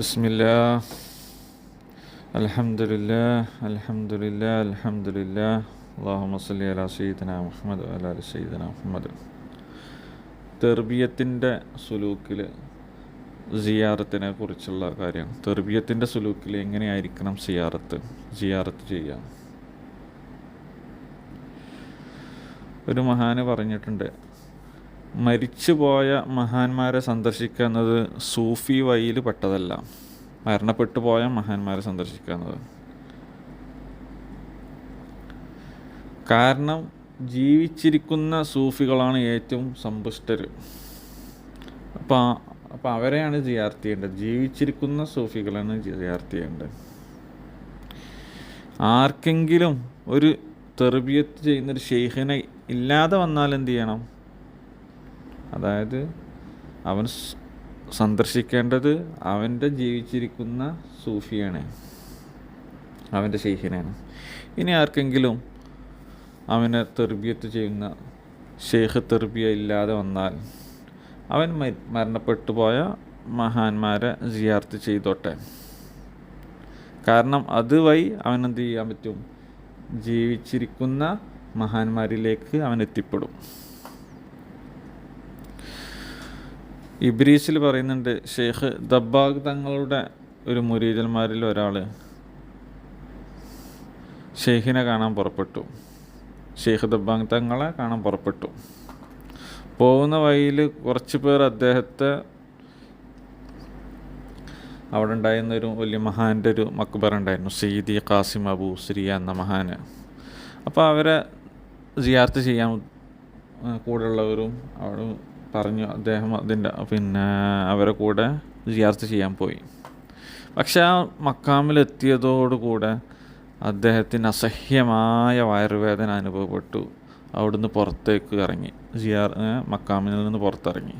بسم الله الحمد لله الحمد لله الحمد لله اللهم صل على سيدنا മുഹമ്മദ് وعلى آل سيدنا മുഹമ്മദ് തെർബിയത്തിൻ്റെ സുലൂക്കിൽ സിയാറത്തിനെ കുറിച്ചുള്ള കാര്യം തെർബിയത്തിൻ്റെ സുലൂക്കിൽ എങ്ങനെയായിരിക്കണം സിയാറത്ത് സിയാറത്ത് ചെയ്യാം ഒരു മഹാന് പറഞ്ഞിട്ടുണ്ട് മരിച്ചുപോയ മഹാന്മാരെ സന്ദർശിക്കുക എന്നത് സൂഫി വഴിയിൽ പെട്ടതല്ല. മരണപ്പെട്ടു പോയ മഹാന്മാരെ സന്ദർശിക്കുക എന്നത്. കാരണം ജീവിച്ചിരിക്കുന്ന സൂഫികളാണ് ഏറ്റവും സമ്പുഷ്ടർ അപ്പോൾ അപ്പോൾ അവരെയാണ് ജിയാർത്ത് ചെയ്യേണ്ടത്. ജീവിച്ചിരിക്കുന്ന സൂഫികളാണ് ജിയാർത്ത് ചെയ്യേണ്ടത്. ആർക്കെങ്കിലും ഒരു തെർബിയത്ത് ചെയ്യുന്നൊരു ഷെയ്ഖിനെ ഇല്ലാതെ വന്നാൽ എന്ത് ചെയ്യണം? അതായത് അവൻ സന്ദർശിക്കേണ്ടത് അവന്റെ ജീവിച്ചിരിക്കുന്ന സൂഫിയാണ്. അവന്റെ ഷെയ്ഖിനാണ് ഇനി ആർക്കെങ്കിലും അവനെ തെർബിയത്ത് ചെയ്യുന്ന ഷെയ്ഖ് തെർബിയ ഇല്ലാതെ വന്നാൽ അവൻ മരി- മരണപ്പെട്ടു പോയ മഹാന്മാരെ ജിയാർത്ത് ചെയ്തോട്ടെ. കാരണം അതുവഴി അവൻ എന്ത് ചെയ്യാൻ പറ്റും? ജീവിച്ചിരിക്കുന്ന മഹാന്മാരിലേക്ക് അവൻ എത്തിപ്പെടും. ഇബ്രീസിൽ പറയുന്നുണ്ട് ഷെയ്ഖ് ദബ്ബാഗ് തങ്ങളുടെ ഒരു മുരീദന്മാരിൽ ഒരാൾ ഷെയ്ഖിനെ കാണാൻ പുറപ്പെട്ടു. ഷെയ്ഖ് ദബ്ബാങ് തങ്ങളെ കാണാൻ പുറപ്പെട്ടു. പോകുന്ന വഴിയിൽ കുറച്ച് പേർ അദ്ദേഹത്തെ അവിടെ ഉണ്ടായിരുന്ന ഒരു വലിയ മഹാന്റെ ഒരു മക്ബറ ഉണ്ടായിരുന്നു സീദി ഖാസിം അബു സിരിയ എന്ന മഹാന്. അപ്പോൾ അവരെ ജിയാർത്ത് ചെയ്യാൻ കൂടെയുള്ളവരും അവിടെ പറഞ്ഞു അദ്ദേഹം അതിന്റെ പിന്നെ അവരെ കൂടെ ജിയാർത്ത് ചെയ്യാൻ പോയി. പക്ഷെ ആ മക്കാമിലെത്തിയതോടുകൂടെ അദ്ദേഹത്തിന് അസഹ്യമായ വയറുവേദന അനുഭവപ്പെട്ടു. അവിടുന്ന് പുറത്തേക്ക് ഇറങ്ങി. ജിയാർ മക്കാമിൽ നിന്ന് പുറത്തിറങ്ങി.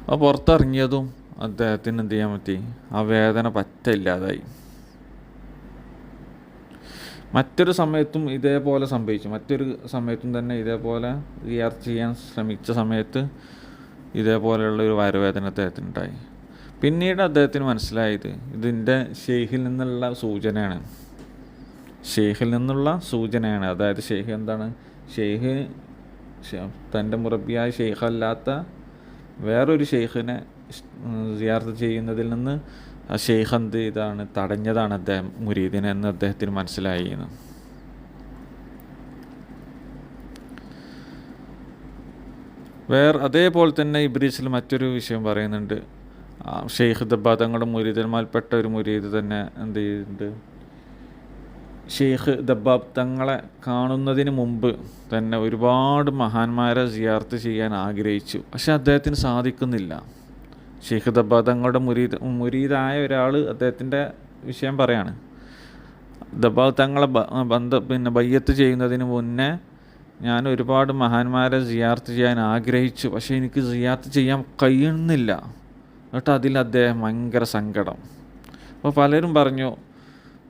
അപ്പോൾ പുറത്തിറങ്ങിയതും അദ്ദേഹത്തിന് എന്ത് ചെയ്യാൻ പറ്റി? ആ വേദന പറ്റ ഇല്ലാതായി മറ്റൊരു സമയത്തും ഇതേപോലെ സംഭവിച്ചു. മറ്റൊരു സമയത്തും തന്നെ ഇതേപോലെ റിയാർ ചെയ്യാൻ ശ്രമിച്ച സമയത്ത് ഇതേപോലെയുള്ള ഒരു വയറുവേദന അദ്ദേഹത്തിന് ഉണ്ടായി പിന്നീട് അദ്ദേഹത്തിന് മനസ്സിലായത് ഇതിന്റെ ഷെയ്ഖിൽ നിന്നുള്ള സൂചനയാണ്. ഷെയ്ഖിൽ നിന്നുള്ള സൂചനയാണ്. അതായത് ഷെയ്ഖ് എന്താണ്? ഷെയ്ഖ് തന്റെ മുറബിയായ ഷെയ്ഖല്ലാത്ത വേറൊരു ഷെയ്ഖിനെ സിയാർത്ത് ചെയ്യുന്നതിൽ നിന്ന് ആ ഷെയ്ഖ് എന്ത് ഇതാണ് തടഞ്ഞതാണ് അദ്ദേഹം മുരീദിനെ എന്ന് അദ്ദേഹത്തിന് മനസ്സിലായി എന്ന്. വേറെ അതേപോലെ തന്നെ ഇബ്രീസിൽ മറ്റൊരു വിഷയം പറയുന്നുണ്ട്. ഷെയ്ഖ് ദബ്ബ തങ്ങളുടെ മുരീദന്മാരിൽപ്പെട്ട ഒരു മുരീദ് തന്നെ എന്ത് ചെയ്യുന്നുണ്ട് ഷെയ്ഖ് ദബ്ബാബ് തങ്ങളെ കാണുന്നതിന് മുമ്പ് തന്നെ ഒരുപാട് മഹാന്മാരെ സിയാർത്ത് ചെയ്യാൻ ആഗ്രഹിച്ചു. പക്ഷെ അദ്ദേഹത്തിന് സാധിക്കുന്നില്ല. ഷെയ്ഖ് ദബ്ബാ തങ്ങളുടെ മുരീദ് മുരീദായ ഒരാൾ അദ്ദേഹത്തിന്റെ വിഷയം പറയാണ്. ദബ്ബാബ് തങ്ങളെ ബന്ധ പിന്നെ ബയ്യത്ത് ചെയ്യുന്നതിന് മുന്നേ ഞാൻ ഒരുപാട് മഹാന്മാരെ സിയാർത്ത് ചെയ്യാൻ ആഗ്രഹിച്ചു. പക്ഷേ എനിക്ക് സിയാർത്ത് ചെയ്യാൻ കഴിയുന്നില്ല. എന്നിട്ട് അതിൽ അദ്ദേഹം ഭയങ്കര സങ്കടം. അപ്പോൾ പലരും പറഞ്ഞു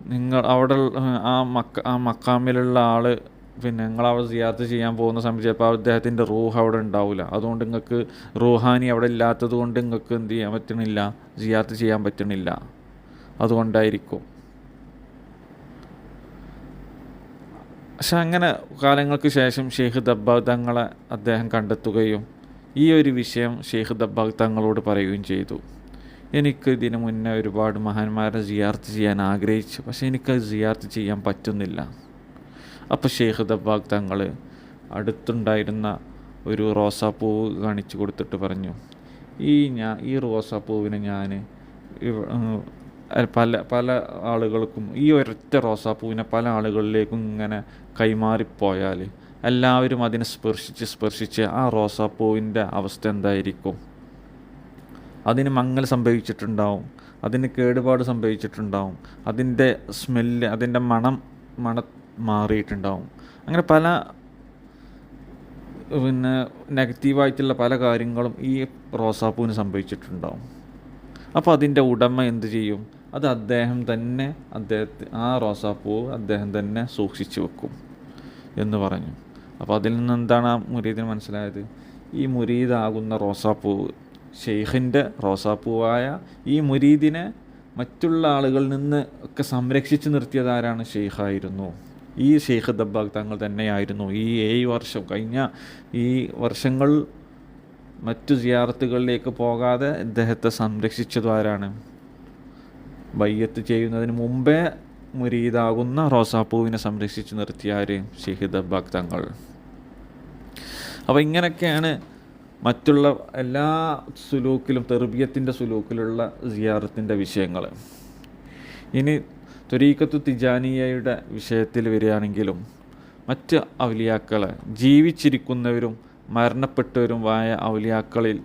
നിങ്ങൾ അവിടെ ആ മക്ക ആ മക്കാമിലുള്ള ആൾ പിന്നെ നിങ്ങൾ അവിടെ സിയാർത്ത് ചെയ്യാൻ പോകുന്ന സമയത്ത് ചിലപ്പോൾ അദ്ദേഹത്തിന്റെ റൂഹ് അവിടെ ഉണ്ടാവില്ല. അതുകൊണ്ട് നിങ്ങൾക്ക് റൂഹാനി അവിടെ ഇല്ലാത്തത് കൊണ്ട് നിങ്ങൾക്ക് എന്ത് ചെയ്യാൻ പറ്റണില്ല? സിയാർത്ത് ചെയ്യാൻ പറ്റണില്ല. അതുകൊണ്ടായിരിക്കും. പക്ഷെ അങ്ങനെ കാലങ്ങൾക്ക് ശേഷം ഷെയ്ഖ് ദബ്ബാഗ് തങ്ങളെ അദ്ദേഹം കണ്ടെത്തുകയും ഈ ഒരു വിഷയം ഷെയ്ഖ് ദബ്ബാഗ് തങ്ങളോട് പറയുകയും ചെയ്തു. എനിക്ക് ഇതിനു മുന്നേ ഒരുപാട് മഹാന്മാരെ സിയാർത്ത് ചെയ്യാൻ ആഗ്രഹിച്ചു. പക്ഷേ എനിക്കത് സിയാർത്ത് ചെയ്യാൻ പറ്റുന്നില്ല. അപ്പോൾ ഷെയ്ഖ് ദബാഗ് തങ്ങൾ അടുത്തുണ്ടായിരുന്ന ഒരു റോസാപ്പൂവ് കാണിച്ചു കൊടുത്തിട്ട് പറഞ്ഞു. ഈ ഞാൻ ഈ റോസാപ്പൂവിനെ ഞാൻ പല പല ആളുകൾക്കും ഈ ഒരൊറ്റ റോസാപ്പൂവിനെ പല ആളുകളിലേക്കും ഇങ്ങനെ കൈമാറിപ്പോയാൽ എല്ലാവരും അതിനെ സ്പർശിച്ച് സ്പർശിച്ച് ആ റോസാപ്പൂവിന്റെ അവസ്ഥ എന്തായിരിക്കും? അതിന് മങ്ങൽ സംഭവിച്ചിട്ടുണ്ടാവും. അതിന് കേടുപാട് സംഭവിച്ചിട്ടുണ്ടാവും. അതിന്റെ സ്മെല്ല് അതിന്റെ മണം മണ മാറിയിട്ടുണ്ടാവും. അങ്ങനെ പല പിന്നെ നെഗറ്റീവായിട്ടുള്ള പല കാര്യങ്ങളും ഈ റോസാപ്പൂവിന് സംഭവിച്ചിട്ടുണ്ടാവും. അപ്പോൾ അതിന്റെ ഉടമ എന്ത് ചെയ്യും? അത് അദ്ദേഹം തന്നെ അദ്ദേഹത്തെ ആ റോസാപ്പൂ അദ്ദേഹം തന്നെ സൂക്ഷിച്ചു വെക്കും എന്ന് പറഞ്ഞു. അപ്പോൾ അതിൽ നിന്ന് എന്താണ് ആ മുരീദിന് മനസ്സിലായത്? ഈ മുരീദാകുന്ന റോസാപ്പൂവ് ഷെയ്ഖിന്റെ റോസാപ്പൂവായ ഈ മുരീദിനെ മറ്റുള്ള ആളുകളിൽ നിന്ന് ഒക്കെ സംരക്ഷിച്ചു നിർത്തിയതാരാണ് ഷെയ്ഖായിരുന്നു ഈ ഷെയ്ഖ് ദബ്ബാഗ് തങ്ങൾ തന്നെയായിരുന്നു. ഈ ഏഴ് വർഷം കഴിഞ്ഞ ഈ വർഷങ്ങൾ മറ്റു സിയാറത്തുകളിലേക്ക് പോകാതെ ഇദ്ദേഹത്തെ സംരക്ഷിച്ചതും ആരാണ്? ബയ്യത്ത് ചെയ്യുന്നതിന് മുമ്പേ മുരീദാകുന്ന റോസാപ്പൂവിനെ സംരക്ഷിച്ച് നിർത്തിയ ആര്? ഷെയ്ഖ് ദബ്ബാഗ് തങ്ങൾ. അപ്പോൾ ഇങ്ങനെയൊക്കെയാണ് മറ്റുള്ള എല്ലാ സുലൂക്കിലും തെർബിയത്തിന്റെ സുലൂക്കിലുള്ള സിയാറത്തിന്റെ വിഷയങ്ങൾ ഇനി ത്വരീക്കത്തു തിജാനിയയുടെ വിഷയത്തിൽ വരികയാണെങ്കിലും മറ്റ് ഔലിയാക്കളെ ജീവിച്ചിരിക്കുന്നവരും മരണപ്പെട്ടവരുമായ ഔലിയാക്കളിൽ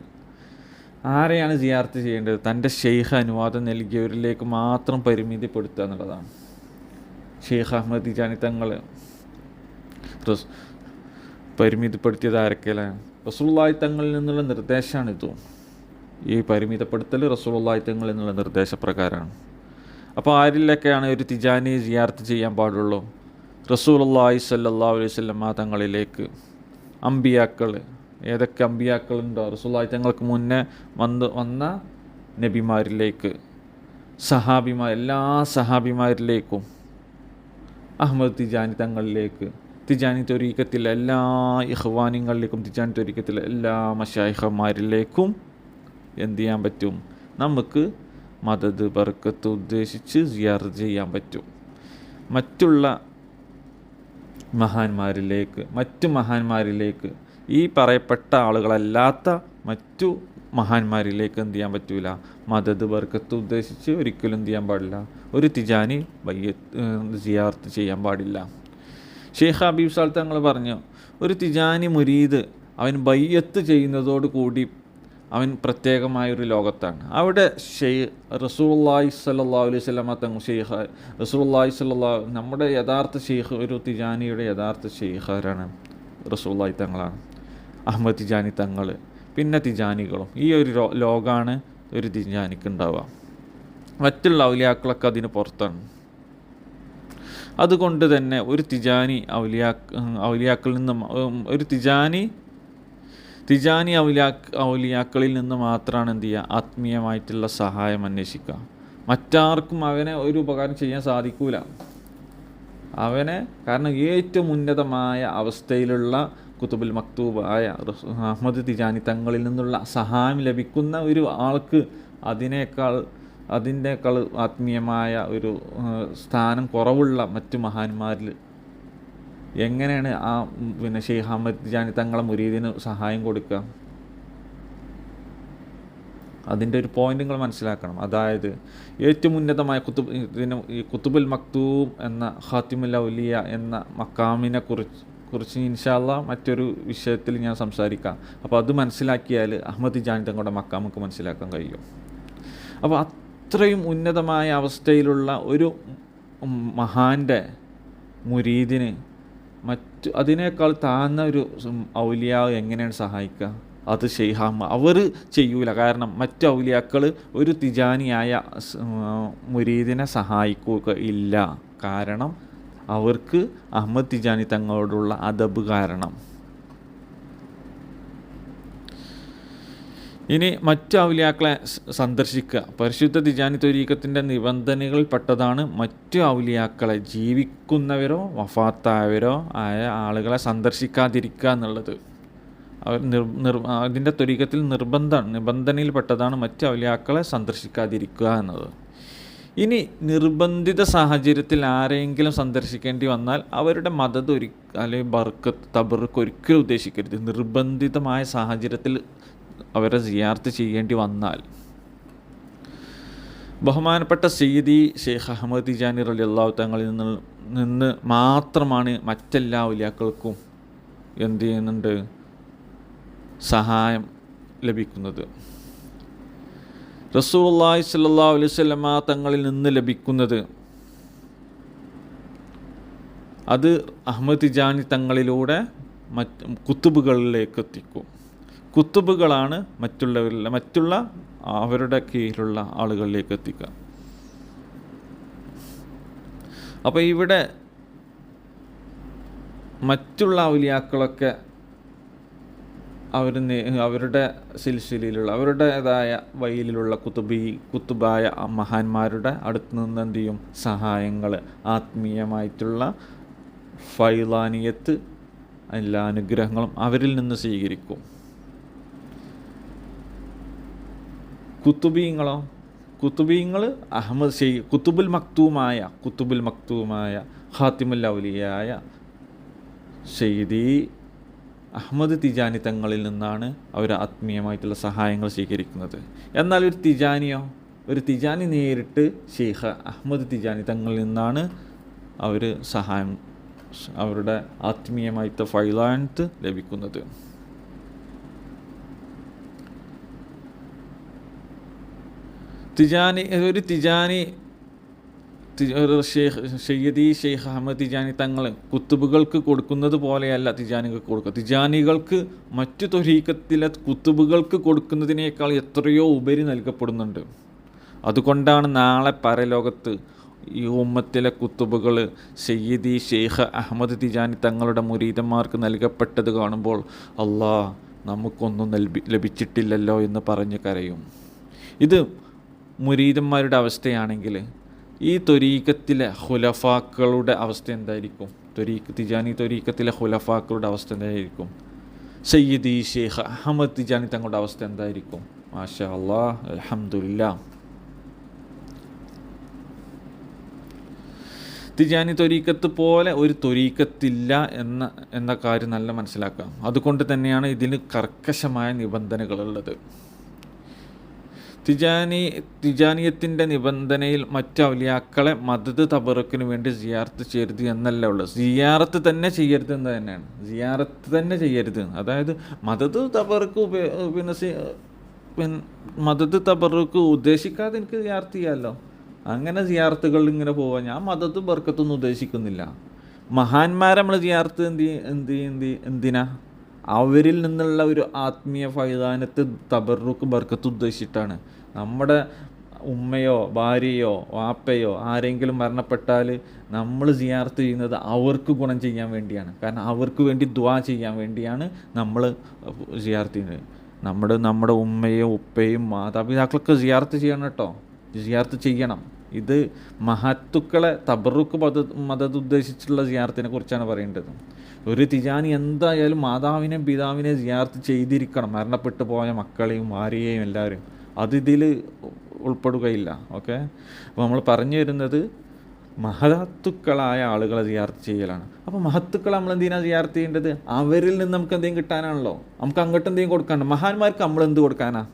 ആരെയാണ് ജിയാർത്ത് ചെയ്യേണ്ടത്? തന്റെ ഷെയ്ഖ് അനുവാദം നൽകിയവരിലേക്ക് മാത്രം പരിമിതിപ്പെടുത്തുക എന്നുള്ളതാണ്. ഷെയ്ഖ് അഹമ്മദ് തിജാനി തങ്ങൾ പരിമിതിപ്പെടുത്തിയത് പരിമിതപ്പെടുത്തിയത് ആരൊക്കെയാണ് റസൂള്ളായി തങ്ങളിൽ നിന്നുള്ള നിർദ്ദേശമാണിതും ഈ പരിമിതപ്പെടുത്തൽ റസൂള്ളായി തങ്ങളിൽ നിന്നുള്ള നിർദ്ദേശപ്രകാരമാണ്. അപ്പോൾ ആരിലൊക്കെയാണ് ഒരു തിജാനി ജിയാർത്ത് ചെയ്യാൻ പാടുള്ളൂ? റസൂലുള്ളാഹി സല്ലാ അലൈഹി സ്വല്ലമ്മ തങ്ങളിലേക്ക്. അമ്പിയാക്കൾ ഏതൊക്കെ അമ്പിയാക്കളുണ്ടോ? റസൂലുള്ളാഹി തങ്ങൾക്ക് മുന്നേ വന്ന് വന്ന നബിമാരിലേക്ക്. സഹാബിമാർ എല്ലാ സഹാബിമാരിലേക്കും. അഹമ്മദ് തിജാനി തങ്ങളിലേക്ക്. തിജാനി തൊരീക്കത്തിലെ എല്ലാ ഇഹ്വാനിങ്ങളിലേക്കും തിജാനി തൊരീക്കത്തിലെ എല്ലാ മഷായിഹന്മാരിലേക്കും എന്ത് ചെയ്യാൻ പറ്റും? നമുക്ക് മദത് ബർക്കത്ത് ഉദ്ദേശിച്ച് സിയാർ ചെയ്യാൻ പറ്റും. മറ്റുള്ള മഹാന്മാരിലേക്ക് മറ്റു മഹാന്മാരിലേക്ക് ഈ പറയപ്പെട്ട ആളുകളല്ലാത്ത മറ്റു മഹാന്മാരിലേക്ക് എന്ത് ചെയ്യാൻ പറ്റൂല. മദത് ബർക്കത്ത് ഉദ്ദേശിച്ച് ഒരിക്കലും എന്ത് ചെയ്യാൻ പാടില്ല. ഒരു തിജാനി വയ്യ സിയാർത്ത് ചെയ്യാൻ പാടില്ല. ഷെയ്ഖ് ഹബീബ് സാൽ തങ്ങൾ പറഞ്ഞു ഒരു തിജാനി മുരീദ് അവൻ ബയ്യത്ത് ചെയ്യുന്നതോട് കൂടി അവൻ പ്രത്യേകമായൊരു ലോകത്താണ്. അവിടെ ഷെയ് റസൂല്ലായി സല്ലാ അലൈഹി സ്വലമ തങ്ങൾ ഷെയ്ഖ് റസൂല്ലായി സല്ലാ നമ്മുടെ യഥാർത്ഥ ഷെയ്ഖ് ഒരു തിജാനിയുടെ യഥാർത്ഥ ഷെയ്ഖാരാണ് റസൂല്ലായി തങ്ങളാണ്. അഹമ്മദ് തിജാനി തങ്ങൾ പിന്നെ തിജാനികളും. ഈ ഒരു ലോകമാണ് ഒരു തിജാനിക്ക് ഉണ്ടാവുക. മറ്റുള്ള ഔലിയാക്കളൊക്കെ അതിന് പുറത്താണ്. അതുകൊണ്ട് തന്നെ ഒരു തിജാനി ഔലിയാ ഔലിയാക്കളിൽ നിന്നും ഒരു തിജാനി തിജാനി ഔലിയാ ഔലിയാക്കളിൽ നിന്ന് മാത്രമാണ് എന്ത് ചെയ്യുക? ആത്മീയമായിട്ടുള്ള സഹായം അന്വേഷിക്കുക. മറ്റാർക്കും അവനെ ഒരു ഉപകാരം ചെയ്യാൻ സാധിക്കൂല. അവനെ കാരണം ഏറ്റവും ഉന്നതമായ അവസ്ഥയിലുള്ള കുത്തുബുൽ മക്തൂബ് ആയ അഹമ്മദ് തിജാനി തങ്ങളിൽ നിന്നുള്ള സഹായം ലഭിക്കുന്ന ഒരു ആൾക്ക് അതിനേക്കാൾ അതിന്റെക്കാൾ ആത്മീയമായ ഒരു സ്ഥാനം കുറവുള്ള മറ്റു മഹാന്മാരിൽ എങ്ങനെയാണ് ആ പിന്നെ ഷെയ്ഖ് അഹമ്മദ് ജാനി തങ്ങളെ മുരീദിന് സഹായം കൊടുക്കുക അതിന്റെ ഒരു പോയിന്റ് നിങ്ങൾ മനസ്സിലാക്കണം. അതായത് ഏറ്റവും ഉന്നതമായ കുത്തുബ് ഇതിന് ഈ കുത്തുബുൽ മക്തൂം എന്ന ഹാത്തിമുൽ ഔലിയ എന്ന മക്കാമിനെ കുറിച്ച് കുറിച്ച് ഇൻഷാല്ല മറ്റൊരു വിഷയത്തിൽ ഞാൻ സംസാരിക്കാം. അപ്പോൾ അത് മനസ്സിലാക്കിയാൽ അഹമ്മദ് ജാനി തങ്ങളുടെ മക്കാമൊക്കെ മനസ്സിലാക്കാൻ കഴിയും. അപ്പോൾ അത്രയും ഉന്നതമായ അവസ്ഥയിലുള്ള ഒരു മഹാന്റെ മുരീദിന് മറ്റു അതിനേക്കാൾ താഴ്ന്ന ഒരു ഔലിയാവ് എങ്ങനെയാണ് സഹായിക്കുക? അത് ഷെയ്ഹാമ അവർ ചെയ്യൂല. കാരണം മറ്റു ഔലിയാക്കൾ ഒരു തിജാനിയായ മുരീദിനെ സഹായിക്കുക ഇല്ല. കാരണം അവർക്ക് അഹമ്മദ് തിജാനി തങ്ങളോടുള്ള അദബ് കാരണം. ഇനി മറ്റ് ഔലിയാക്കളെ സന്ദർശിക്കുക. പരിശുദ്ധ തിജാനി തൊരീക്കത്തിന്റെ നിബന്ധനകളിൽ പെട്ടതാണ് മറ്റു ഔലിയാക്കളെ ജീവിക്കുന്നവരോ വഫാത്തായവരോ ആയ ആളുകളെ സന്ദർശിക്കാതിരിക്കുക എന്നുള്ളത്. അവർ നിർ അതിന്റെ ത്വരീക്കത്തിൽ നിർബന്ധമാണ് നിബന്ധനയിൽപ്പെട്ടതാണ് മറ്റ് ഔലിയാക്കളെ സന്ദർശിക്കാതിരിക്കുക എന്നത്. ഇനി നിർബന്ധിത സാഹചര്യത്തിൽ ആരെങ്കിലും സന്ദർശിക്കേണ്ടി വന്നാൽ അവരുടെ മതത്തൊരു അല്ലെങ്കിൽ ബർക്കത്ത് തബർക്ക് ഒരിക്കലും ഉദ്ദേശിക്കരുത്. നിർബന്ധിതമായ സാഹചര്യത്തിൽ അവരെ സിയാർത്ത് ചെയ്യേണ്ടി വന്നാൽ. ബഹുമാനപ്പെട്ട സീതി ഷെയ്ഖ് അഹമ്മദ് തിജാനി അലി അള്ളാഹു തങ്ങളിൽ നിന്ന് നിന്ന് മാത്രമാണ് മറ്റെല്ലാ ഉലിയാക്കൾക്കും എന്ത് ചെയ്യുന്നുണ്ട്? സഹായം ലഭിക്കുന്നത്. റസൂള്ളി സല്ലാ അലൈഹി സ്വലമ തങ്ങളിൽ നിന്ന് ലഭിക്കുന്നത് അത് അഹമ്മദ് ജാനി തങ്ങളിലൂടെ മറ്റ് കുത്തുബുകളിലേക്ക് എത്തിക്കും. കുത്തുബുകളാണ് മറ്റുള്ളവരിലെ മറ്റുള്ള അവരുടെ കീഴിലുള്ള ആളുകളിലേക്ക് എത്തിക്കുക. അപ്പോൾ ഇവിടെ മറ്റുള്ള ഔലിയാക്കളൊക്കെ അവർ അവരുടെ സിൽസിലയിലുള്ള അവരുടേതായ വയലിലുള്ള കുത്തുബി കുത്തുബായ മഹാന്മാരുടെ അടുത്ത് നിന്ന് എന്ത് ചെയ്യും? സഹായങ്ങൾ ആത്മീയമായിട്ടുള്ള ഫൈലാനിയത്ത് എല്ലാ അനുഗ്രഹങ്ങളും അവരിൽ നിന്ന് സ്വീകരിക്കും. കുത്തുബീങ്ങളോ? കുത്തുബീങ്ങൾ അഹമ്മദ് ഷെയ് കുത്തുബുൽ മക്തൂമായ കുത്തുബുൽ മക്തൂമായ ഹാത്തിമുൽ ഔലിയായ ഷെയ്ദി അഹമ്മദ് തിജാനി തങ്ങളിൽ നിന്നാണ് അവർ ആത്മീയമായിട്ടുള്ള സഹായങ്ങൾ സ്വീകരിക്കുന്നത്. എന്നാൽ ഒരു തിജാനിയോ? ഒരു തിജാനി നേരിട്ട് ഷെയ്ഖ് അഹമ്മദ് തിജാനി തങ്ങളിൽ നിന്നാണ് അവർ സഹായം അവരുടെ ആത്മീയമായിട്ട് ഫൈലാൻത്ത് ലഭിക്കുന്നത്. തിജാനി ഒരു തിജാനി ഒരു ഷെയ്യദി ഷെയ്ഖ് അഹമ്മദ് തിജാനി തങ്ങൾ കുത്തുബുകൾക്ക് കൊടുക്കുന്നത് പോലെയല്ല തിജാനികൾക്ക് കൊടുക്കുക. തിജാനികൾക്ക് മറ്റു തൊരീക്കത്തിലെ കുത്തുബുകൾക്ക് കൊടുക്കുന്നതിനേക്കാൾ എത്രയോ ഉപരി നൽകപ്പെടുന്നുണ്ട്. അതുകൊണ്ടാണ് നാളെ പരലോകത്ത് ഈ ഉമ്മത്തിലെ കുത്തുബുകൾ സയ്യിദി ഷെയ്ഖ് അഹമ്മദ് തിജാനി തങ്ങളുടെ മുരീതന്മാർക്ക് നൽകപ്പെട്ടത് കാണുമ്പോൾ അള്ളാ നമുക്കൊന്നും ലഭിച്ചിട്ടില്ലല്ലോ എന്ന് പറഞ്ഞ് കരയും. ഇത് മുരീദന്മാരുടെ അവസ്ഥയാണെങ്കിൽ ഈ തൊരീക്കത്തിലെ ഹുലഫാക്കളുടെ അവസ്ഥ എന്തായിരിക്കും? തൊരീക്ക് തിജാനി തൊരീക്കത്തിലെ ഹുലഫാക്കളുടെ അവസ്ഥ എന്തായിരിക്കും? സയ്യിദി ഷെയ്ഖ് അഹമ്മദ് തിജാനി തങ്ങളുടെ അവസ്ഥ എന്തായിരിക്കും? മാഷാ അല്ലാ അലഹമില്ല തിജാനി തൊരീക്കത്ത് പോലെ ഒരു തൊരീക്കത്തില്ല എന്ന എന്ന കാര്യം നല്ല മനസ്സിലാക്കാം. അതുകൊണ്ട് തന്നെയാണ് ഇതിന് കർക്കശമായ നിബന്ധനകളുള്ളത്. തിജാനി തിജാനിയത്തിന്റെ നിബന്ധനയിൽ മറ്റു ഔലിയാക്കളെ മദത് തബറക്കിന് വേണ്ടി സിയാർത്ത് ചെയ്യരുത് എന്നല്ല ഉള്ളത് സിയാറത്ത് തന്നെ ചെയ്യരുത് എന്ന് തന്നെയാണ്. സിയാറത്ത് തന്നെ ചെയ്യരുത്. അതായത് മദത് തബറക്ക് ഉപയോ പിന്നെ പിന്നെ മദത് തബറക്ക് ഉദ്ദേശിക്കാതെ എനിക്ക് സിയാർത്ത് ചെയ്യാമല്ലോ അങ്ങനെ സിയാർത്തുകൾ ഇങ്ങനെ പോവാൻ ഞാൻ മദത് ബർക്കത്തൊന്നും ഉദ്ദേശിക്കുന്നില്ല. മഹാന്മാരെ നമ്മൾ സിയാർത്ത് എന്തി എന്തി എന്ത് എന്തിനാ? അവരിൽ നിന്നുള്ള ഒരു ആത്മീയ ഫൈതാനത്ത് തബറുക്ക് ബർക്കത്ത് ഉദ്ദേശിച്ചിട്ടാണ്. നമ്മുടെ ഉമ്മയോ ഭാര്യയോ വാപ്പയോ ആരെങ്കിലും മരണപ്പെട്ടാൽ നമ്മൾ ജിയാർത്ത് ചെയ്യുന്നത് അവർക്ക് ഗുണം ചെയ്യാൻ വേണ്ടിയാണ്. കാരണം അവർക്ക് വേണ്ടി ദ്വാ ചെയ്യാൻ വേണ്ടിയാണ് നമ്മൾ ജിയാർത്ത് ചെയ്യുന്നത്. നമ്മുടെ നമ്മുടെ ഉമ്മയും ഉപ്പയും മാതാപിതാക്കളൊക്കെ ജിയാർത്ത് ചെയ്യണം കേട്ടോ. ജിയാർത്ത് ചെയ്യണം. ഇത് മഹത്തുക്കളെ തബറുക്ക് മത മതത് ഉദ്ദേശിച്ചുള്ള ജിയാർത്തിനെ കുറിച്ചാണ് പറയേണ്ടത്. ഒരു തിജാനി എന്തായാലും മാതാവിനെ പിതാവിനെ ജിയാർത്ത് ചെയ്തിരിക്കണം. മരണപ്പെട്ടു പോയ മക്കളെയും ഭാര്യയെയും എല്ലാവരും അത് ഇതിൽ ഉൾപ്പെടുകയില്ല. ഓക്കെ? അപ്പോൾ നമ്മൾ പറഞ്ഞു വരുന്നത് മഹത്തുക്കളായ ആളുകളെ ജിയാർത്ത് ചെയ്യലാണ്. അപ്പോൾ മഹത്തുക്കളെ നമ്മൾ എന്തിനാണ് ജിയാർത്ത് ചെയ്യേണ്ടത്? അവരിൽ നിന്ന് നമുക്ക് എന്തെങ്കിലും കിട്ടാനാണല്ലോ. നമുക്ക് അങ്ങോട്ട് എന്തെങ്കിലും കൊടുക്കാനുണ്ട്? മഹാന്മാർക്ക് നമ്മൾ എന്ത് കൊടുക്കാനാ?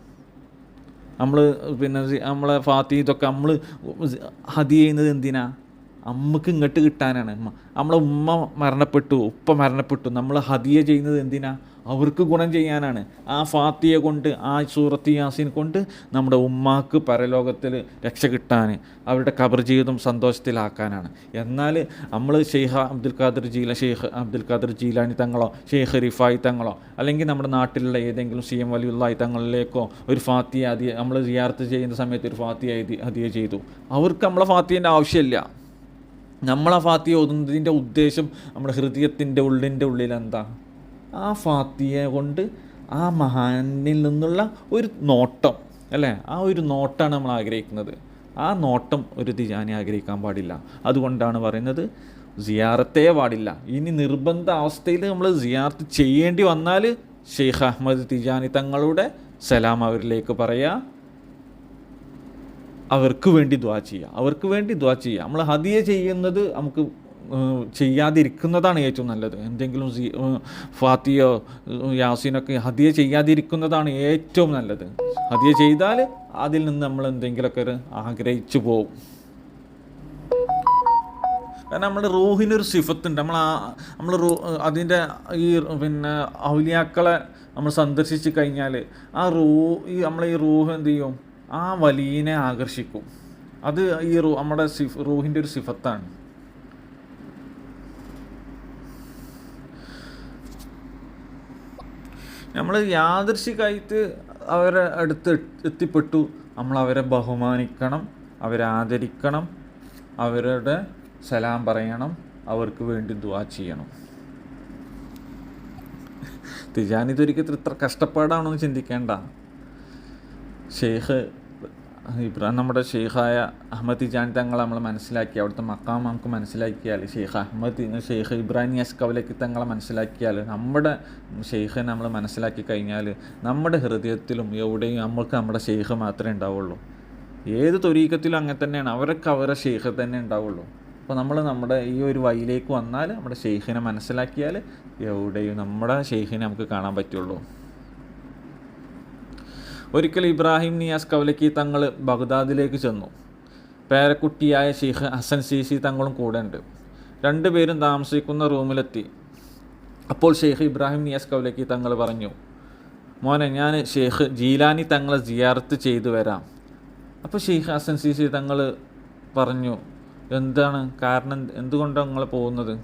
നമ്മൾ പിന്നെ നമ്മളെ ഫാത്തി ഇതൊക്കെ നമ്മൾ ഹതി ചെയ്യുന്നത് എന്തിനാ? അമ്മയ്ക്ക് ഇങ്ങോട്ട് കിട്ടാനാണ്. അമ്മ നമ്മളെ ഉമ്മ മരണപ്പെട്ടു ഉപ്പ മരണപ്പെട്ടു. നമ്മൾ ഹദിയ ചെയ്യുന്നത് എന്തിനാ? അവർക്ക് ഗുണം ചെയ്യാനാണ്. ആ ഫാത്തിയെ കൊണ്ട് ആ സൂറത്ത് യാസീൻ കൊണ്ട് നമ്മുടെ ഉമ്മാക്ക് പരലോകത്തിൽ രക്ഷ കിട്ടാൻ അവരുടെ കബർ ജീവിതം സന്തോഷത്തിലാക്കാനാണ്. എന്നാൽ നമ്മൾ ഷെയ്ഖ് അബ്ദുൽ ഖാദർ ജീല ഷെയ്ഖ് അബ്ദുൽ ഖാദർ ജീലാനി തങ്ങളോ ഷെയ്ഖ് റിഫായി തങ്ങളോ അല്ലെങ്കിൽ നമ്മുടെ നാട്ടിലുള്ള ഏതെങ്കിലും സി എം വലിയുള്ളായി തങ്ങളിലേക്കോ ഒരു ഫാത്തിയ അതി നമ്മൾ റിയാർത്ത് ചെയ്യുന്ന സമയത്ത് ഒരു ഫാത്തിയ അതി ഹദിയ ചെയ്തു. അവർക്ക് നമ്മളെ ഫാത്തിയന്റെ ആവശ്യമില്ല. നമ്മളെ ഫാത്തിയ ഓതുന്നതിന്റെ ഉദ്ദേശം നമ്മുടെ ഹൃദയത്തിന്റെ ഉള്ളിന്റെ ഉള്ളിൽ എന്താ ആ ഫാത്തിയെ കൊണ്ട് ആ മഹാനിൽ നിന്നുള്ള ഒരു നോട്ടം അല്ലേ? ആ ഒരു നോട്ടാണ് നമ്മൾ ആഗ്രഹിക്കുന്നത്. ആ നോട്ടം ഒരു തിജാനി ആഗ്രഹിക്കാൻ പാടില്ല. അതുകൊണ്ടാണ് പറയുന്നത് സിയാറത്തേ പാടില്ല. ഇനി നിർബന്ധ അവസ്ഥയിൽ നമ്മൾ സിയാർത്ത് ചെയ്യേണ്ടി വന്നാൽ ഷെയ്ഖ് അഹമ്മദ് തിജാനി തങ്ങളുടെ സലാം അവരിലേക്ക് പറയുക. അവർക്ക് വേണ്ടി ദ്വാ ചെയ്യുക. അവർക്ക് വേണ്ടി ദ്വാ ചെയ്യുക. നമ്മൾ ഹദിയ ചെയ്യുന്നത് നമുക്ക് ചെയ്യാതിരിക്കുന്നതാണ് ഏറ്റവും നല്ലത്. എന്തെങ്കിലും ഫാത്തിയോ യാസീനൊക്കെ ഹദിയ ചെയ്യാതിരിക്കുന്നതാണ് ഏറ്റവും നല്ലത്. ഹദിയ ചെയ്താൽ അതിൽ നിന്ന് നമ്മൾ എന്തെങ്കിലുമൊക്കെ ഒരു ആഗ്രഹിച്ചു പോകും കാരണം നമ്മുടെ റൂഹിനൊരു സിഫത്തുണ്ട്. നമ്മൾ ആ നമ്മൾ റൂ അതിന്റെ ഈ പിന്നെ ഔലിയാക്കളെ നമ്മൾ സന്ദർശിച്ച് കഴിഞ്ഞാൽ ആ റൂ ഈ നമ്മളെ ഈ റൂഹ് എന്ത് ചെയ്യും? ആ വലിയനെ ആകർഷിക്കും. അത് ഈ റൂ നമ്മുടെ സിഫ് റൂഹിന്റെ ഒരു സിഫത്താണ്. നമ്മൾ യാദൃശികായിട്ട് അവരെ അടുത്ത് എത്തിപ്പെട്ടു. നമ്മൾ അവരെ ബഹുമാനിക്കണം അവരെ ആദരിക്കണം അവരുടെ സലാം പറയണം അവർക്ക് വേണ്ടി ദുവാ ചെയ്യണം. തിജാനി ഇത്ര കഷ്ടപ്പാടാണോ എന്ന് ചിന്തിക്കേണ്ട. ഷെയ്ഖ് ഇബ്രാഹിം നമ്മുടെ ഷെയ്ഖായ അഹമ്മദ് ജാൻ തങ്ങളെ നമ്മൾ മനസ്സിലാക്കി അവിടുത്തെ മക്കാം നമുക്ക് മനസ്സിലാക്കിയാൽ ഷെയ്ഖ് അഹമ്മദ് ഷെയ്ഖ് ഇബ്രാഹിം യാസ് കവലക്ക് തങ്ങളെ മനസ്സിലാക്കിയാൽ നമ്മുടെ ഷെയ്ഖ് നമ്മൾ മനസ്സിലാക്കി കഴിഞ്ഞാൽ നമ്മുടെ ഹൃദയത്തിലും എവിടെയും നമ്മൾക്ക് നമ്മുടെ ഷെയ്ഖ് മാത്രമേ ഉണ്ടാവുള്ളൂ. ഏത് തൊരീക്കത്തിലും അങ്ങനെ തന്നെയാണ്. അവരൊക്കെ അവരെ ഷെയ്ഖ് തന്നെ ഉണ്ടാവുള്ളൂ. അപ്പോൾ നമ്മൾ നമ്മുടെ ഈ ഒരു വഴിയിലേക്ക് വന്നാൽ നമ്മുടെ ഷെയ്ഖിനെ മനസ്സിലാക്കിയാൽ എവിടെയും നമ്മുടെ ഷെയ്ഖിനെ നമുക്ക് കാണാൻ പറ്റുള്ളൂ. ഒരിക്കൽ ഇബ്രാഹിം നിയാസ് കവലക്കി തങ്ങൾ ബഗ്ദാദിലേക്ക് ചെന്നു. പേരക്കുട്ടിയായ ഷെയ്ഖ് ഹസൻ സീസി തങ്ങളും കൂടെ ഉണ്ട് രണ്ടുപേരും താമസിക്കുന്ന റൂമിലെത്തി. അപ്പോൾ ഷെയ്ഖ് ഇബ്രാഹിം നിയാസ് കവലക്കി തങ്ങൾ പറഞ്ഞു മോനെ ഞാൻ ഷെയ്ഖ് ജീലാനി തങ്ങളെ ജിയാർത്ത് ചെയ്തു വരാം. അപ്പോൾ ഷെയ്ഖ് ഹസൻ സീസി തങ്ങൾ പറഞ്ഞു എന്താണ് കാരണം? എന്തുകൊണ്ടാണ് നിങ്ങൾ പോകുന്നത്?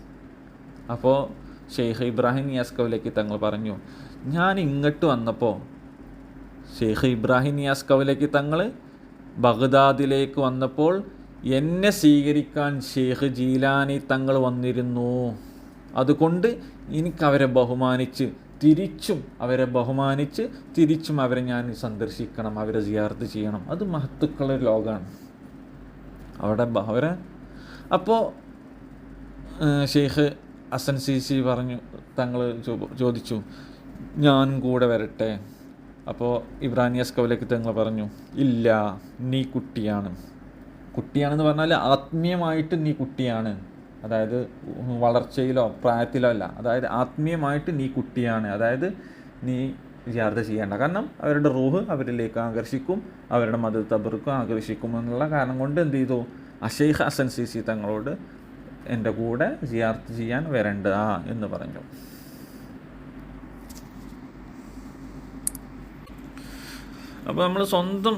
അപ്പോൾ ഷെയ്ഖ് ഇബ്രാഹിം നിയാസ് കവലക്കി തങ്ങൾ പറഞ്ഞു ഞാൻ ഇങ്ങോട്ട് വന്നപ്പോൾ ഷെയ്ഖ് ഇബ്രാഹിം നിയാസ് കവലക്ക് തങ്ങൾ ബഗ്ദാദിലേക്ക് വന്നപ്പോൾ എന്നെ സ്വീകരിക്കാൻ ഷെയ്ഖ് ജീലാനി തങ്ങൾ വന്നിരുന്നു. അതുകൊണ്ട് എനിക്ക് അവരെ ബഹുമാനിച്ച് തിരിച്ചും അവരെ ബഹുമാനിച്ച് തിരിച്ചും അവരെ ഞാൻ സന്ദർശിക്കണം അവരെ ജിയാർത്ത് ചെയ്യണം. അത് മഹത്തുക്കളുടെ ലോകമാണ്. അവിടെ അവരെ അപ്പോൾ ഷെയ്ഖ് അസൻ സി സി പറഞ്ഞു തങ്ങൾ ചോദിച്ചു ഞാനും കൂടെ വരട്ടെ. അപ്പോൾ ഇബ്രാനിയസ് കവലക്ക് തങ്ങൾ പറഞ്ഞു ഇല്ല നീ കുട്ടിയാണ്. കുട്ടിയാണെന്ന് പറഞ്ഞാൽ ആത്മീയമായിട്ട് നീ കുട്ടിയാണ്. അതായത് വളർച്ചയിലോ പ്രായത്തിലോ അല്ല അതായത് ആത്മീയമായിട്ട് നീ കുട്ടിയാണ്. അതായത് നീ യാത്ര ചെയ്യേണ്ട. കാരണം അവരുടെ റൂഹ് അവരിലേക്ക് ആകർഷിക്കും അവരുടെ മത തബർക്കും ആകർഷിക്കും എന്നുള്ള കാരണം കൊണ്ട് എന്ത് ചെയ്തു? അഷെയ്ഖ് ഹസൻ സി സി തങ്ങളോട് എന്റെ കൂടെ ജിയാർത്ത് ചെയ്യാൻ വരണ്ട എന്ന് പറഞ്ഞു. അപ്പോൾ നമ്മൾ സ്വന്തം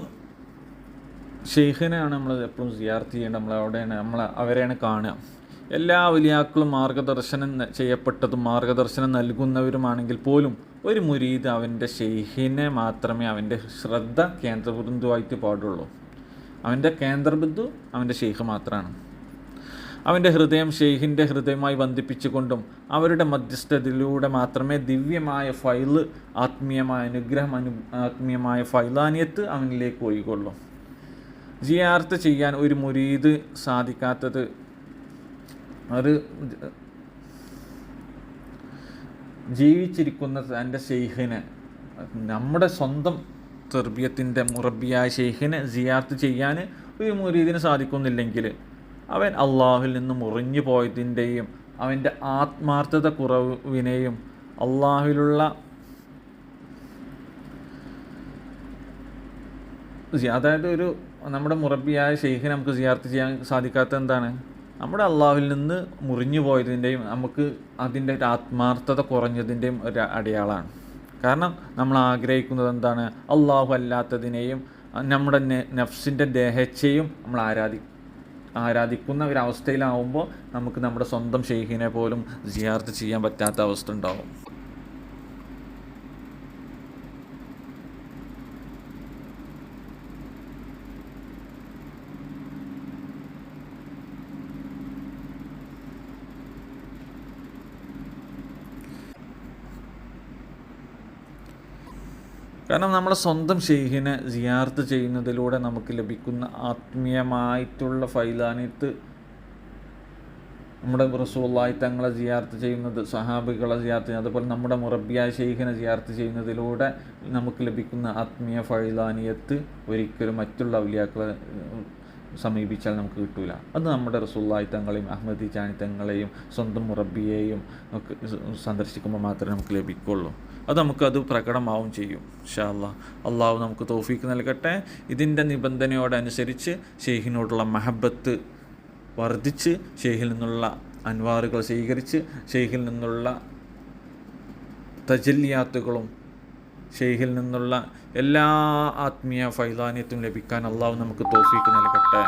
ഷെയ്ഖിനെയാണ് നമ്മൾ എപ്പോഴും സിയാർത്ത് ചെയ്യേണ്ടത്. നമ്മൾ അവിടെയാണ് നമ്മൾ അവരെയാണ് കാണുക. എല്ലാ വലിയാക്കളും മാർഗദർശനം ചെയ്യപ്പെട്ടതും മാർഗദർശനം നൽകുന്നവരുമാണെങ്കിൽ പോലും ഒരു മുരീദ് അവന്റെ ഷെയ്ഖിനെ മാത്രമേ അവന്റെ ശ്രദ്ധ കേന്ദ്രബിന്ദുവായിട്ട് പാടുള്ളൂ. അവന്റെ കേന്ദ്രബിന്ദു അവന്റെ ഷെയ്ഖ് മാത്രമാണ് അവന്റെ ഹൃദയം ഷെയ്ഖിന്റെ ഹൃദയമായി ബന്ധിപ്പിച്ചുകൊണ്ടും അവരുടെ മധ്യസ്ഥതയിലൂടെ മാത്രമേ ദിവ്യമായ ഫൈൽ ആത്മീയമായ അനുഗ്രഹം അനു ആത്മീയമായ ഫൈലാനിയത്ത് അവനിലേക്ക് ഒഴുകുള്ളൂ. ജിയാർത്ത് ചെയ്യാൻ ഒരു മുരീദ് സാധിക്കാത്തത് ഒരു ജീവിച്ചിരിക്കുന്ന തന്റെ ഷെയ്ഖിനെ നമ്മുടെ സ്വന്തം തെർബിയത്തിന്റെ മുറബിയായ ഷെയ്ഖിനെ ജിയാർത്ത് ചെയ്യാൻ ഒരു മുരീദിന് സാധിക്കുന്നില്ലെങ്കിൽ അവൻ അള്ളാഹുവിൽ നിന്ന് മുറിഞ്ഞു പോയതിന്റെയും അവന്റെ ആത്മാർത്ഥത കുറവിനെയും അള്ളാഹുവിലുള്ള അതായത് ഒരു നമ്മുടെ മുറബിയായ ഷെയ്ഖിനെ നമുക്ക് സിയാർത്ത് ചെയ്യാൻ സാധിക്കാത്ത എന്താണ്? നമ്മുടെ അള്ളാഹുവിൽ നിന്ന് മുറിഞ്ഞു പോയതിന്റെയും നമുക്ക് അതിന്റെ ഒരു ആത്മാർത്ഥത കുറഞ്ഞതിന്റെയും ഒരു അടയാളമാണ്. കാരണം നമ്മൾ ആഗ്രഹിക്കുന്നത് എന്താണ്? അള്ളാഹു അല്ലാത്തതിനെയും നമ്മുടെ നഫ്സിന്റെ ദേഹച്ചയും നമ്മൾ ആരാധി ആരാധിക്കുന്ന ഒരവസ്ഥയിലാവുമ്പോൾ നമുക്ക് നമ്മുടെ സ്വന്തം ഷെയ്ഖിനെ പോലും സിയാർത്ത് ചെയ്യാൻ പറ്റാത്ത അവസ്ഥ ഉണ്ടാവും. കാരണം നമ്മളെ സ്വന്തം ഷെയ്ഖിനെ സിയാർത്ത് ചെയ്യുന്നതിലൂടെ നമുക്ക് ലഭിക്കുന്ന ആത്മീയമായിട്ടുള്ള ഫൈലാനിത്ത് നമ്മുടെ റസൂള്ളായി തങ്ങളെ സിയാർത്ത് ചെയ്യുന്നത് സഹാബികളെ സിയാർത്ത് ചെയ്യുന്നത് അതുപോലെ നമ്മുടെ മുറബിയായ ഷെയ്ഖിനെ സിയാർത്ത് ചെയ്യുന്നതിലൂടെ നമുക്ക് ലഭിക്കുന്ന ആത്മീയ ഫൈലാനിയത്ത് ഒരിക്കലും മറ്റുള്ള ഔലിയാക്കളെ സമീപിച്ചാൽ നമുക്ക് കിട്ടൂല. അത് നമ്മുടെ റസൂള്ളായി തങ്ങളെയും അഹമ്മദി ചാനി തങ്ങളെയും സ്വന്തം മുറബിയെയും ഒക്കെ സന്ദർശിക്കുമ്പോൾ മാത്രമേ നമുക്ക് ലഭിക്കുള്ളൂ. അത് നമുക്കത് പ്രകടമാവും ചെയ്യും ഷാ അല്ലാ അള്ളാഹു നമുക്ക് തോഫീക്ക് നൽകട്ടെ. ഇതിന്റെ നിബന്ധനയോടനുസരിച്ച് ഷെയ്ഖിനോടുള്ള മഹബത്ത് വർദ്ധിച്ച് ഷെയ്ഖിൽ നിന്നുള്ള അൻവാറുകൾ സ്വീകരിച്ച് ഷെയ്ഖിൽ നിന്നുള്ള തജല്യാത്തുകളും ഷെയ്ഖിൽ നിന്നുള്ള എല്ലാ ആത്മീയ ഫൈലാന്യത്തും ലഭിക്കാൻ അള്ളാഹു നമുക്ക് തോഫീക്ക് നൽകട്ടെ.